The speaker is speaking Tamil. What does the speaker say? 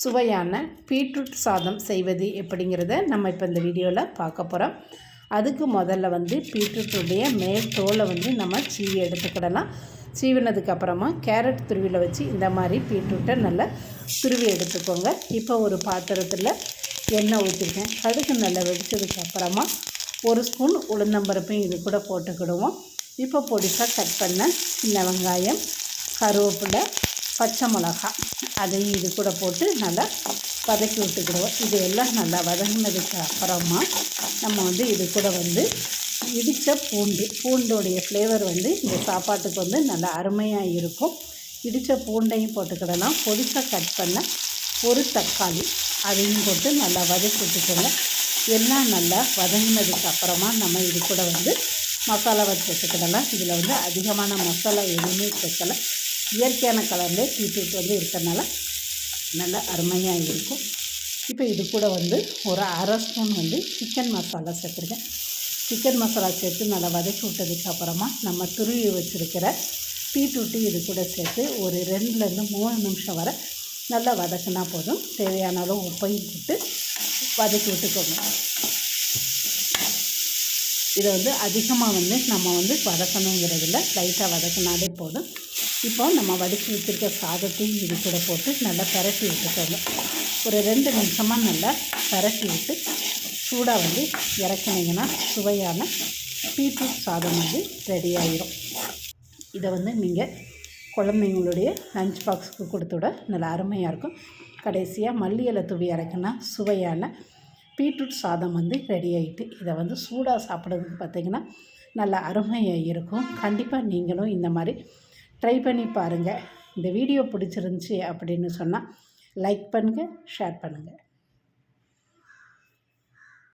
சுவையான பீட்ரூட் சாதம் செய்வது எப்படிங்கிறத நம்ம இப்போ இந்த வீடியோவில் பார்க்க போகிறோம் அதுக்கு முதல்ல வந்து பீட்ரூட்டுடைய மேல் தோலை வந்து நம்ம சீவி எடுத்துக்கிடலாம். சீவினதுக்கப்புறமா கேரட் துருவியில் வச்சு இந்த மாதிரி பீட்ரூட்டை நல்லா துருவி எடுத்துக்கோங்க. இப்போ ஒரு பாத்திரத்தில் எண்ணெய் ஊற்றிருக்கேன் கடுகு நல்லா வெடித்ததுக்கப்புறமா ஒரு ஸ்பூன் உளுந்தம்பருப்பையும் இது கூட போட்டுக்கிடுவோம். இப்போ பொடிசாக கட் பண்ண சின்ன வெங்காயம் கருவேப்பிலை பச்சை மிளகா. அதையும் இது கூட போட்டு நல்லா வதக்கி விட்டுக்கிடுவோம். இது எல்லாம் நல்லா வதங்கினதுக்கு அப்புறமா நம்ம வந்து இது கூட வந்து இடித்த பூண்டு. பூண்டோடைய ஃப்ளேவர் வந்து இந்த சாப்பாட்டுக்கு வந்து நல்லா அருமையாக இருக்கும். இடித்த பூண்டையும் போட்டுக்கிடலாம். பொதுசாக கட் பண்ண ஒரு தக்காளி. அதையும் போட்டு நல்லா வதக்கி விட்டுக்கோங்க. எல்லாம் நல்லா வதங்கினதுக்கு அப்புறமா நம்ம இது கூட வந்து மசாலாவை சேர்த்துக்கிடலாம். இதில் வந்து அதிகமான மசாலா எதுவுமே சேர்க்கலை. இயற்கையான கலரில் பீட்ரூட் வந்து இருக்கிறனால நல்லா அருமையாக இருக்கும். இப்போ இது கூட வந்து ஒரு அரை ஸ்பூன் வந்து சிக்கன் மசாலா சேர்த்துருக்கேன். சிக்கன் மசாலா சேர்த்து நல்லா வதக்கி விட்டதுக்கு அப்புறமா நம்ம துருவி வச்சுருக்கிற பீட்ரூட்டு இது கூட சேர்த்து ஒரு ரெண்டுலேருந்து மூணு நிமிஷம் வரை நல்லா வதக்குனா போதும். தேவையான அளவு உப்பையும் போட்டு வதக்கி விட்டுக்கோங்க. இதை வந்து அதிகமாக வந்து நம்ம வந்து வதக்கணுங்கிறதில்ல. லைட்டாக வதக்கினாலே போதும். இப்போ நம்ம வடித்து வச்சுருக்க சாதத்தையும் இது கூட போட்டு நல்லா பரட்டி விட்டுக்கோங்க. ஒரு ரெண்டு நிமிஷமாக நல்லா பரட்டி விட்டு சூடாக வந்து இறக்குனீங்கன்னா சுவையான பீட்ரூட் சாதம் வந்து ரெடி ஆகிரும் இதை வந்து நீங்கள் குழந்தைங்களுடைய லஞ்ச் பாக்ஸுக்கு கொடுத்துட நல்லா அருமையாக இருக்கும். கடைசியாக மல்லி இலை தூவி இறக்குனா சுவையான பீட்ரூட் சாதம் வந்து ரெடி ஆகிட்டு இதை வந்து சூடாக சாப்பிட்றதுக்கு பார்த்திங்கன்னா நல்லா அருமையாக இருக்கும். கண்டிப்பாக நீங்களும் இந்த மாதிரி ட்ரை பண்ணி பாருங்கள் இந்த வீடியோ பிடிச்சிருந்துச்சி அப்படின்னு சொன்னால் லைக் பண்ணுங்கள் ஷேர் பண்ணுங்கள்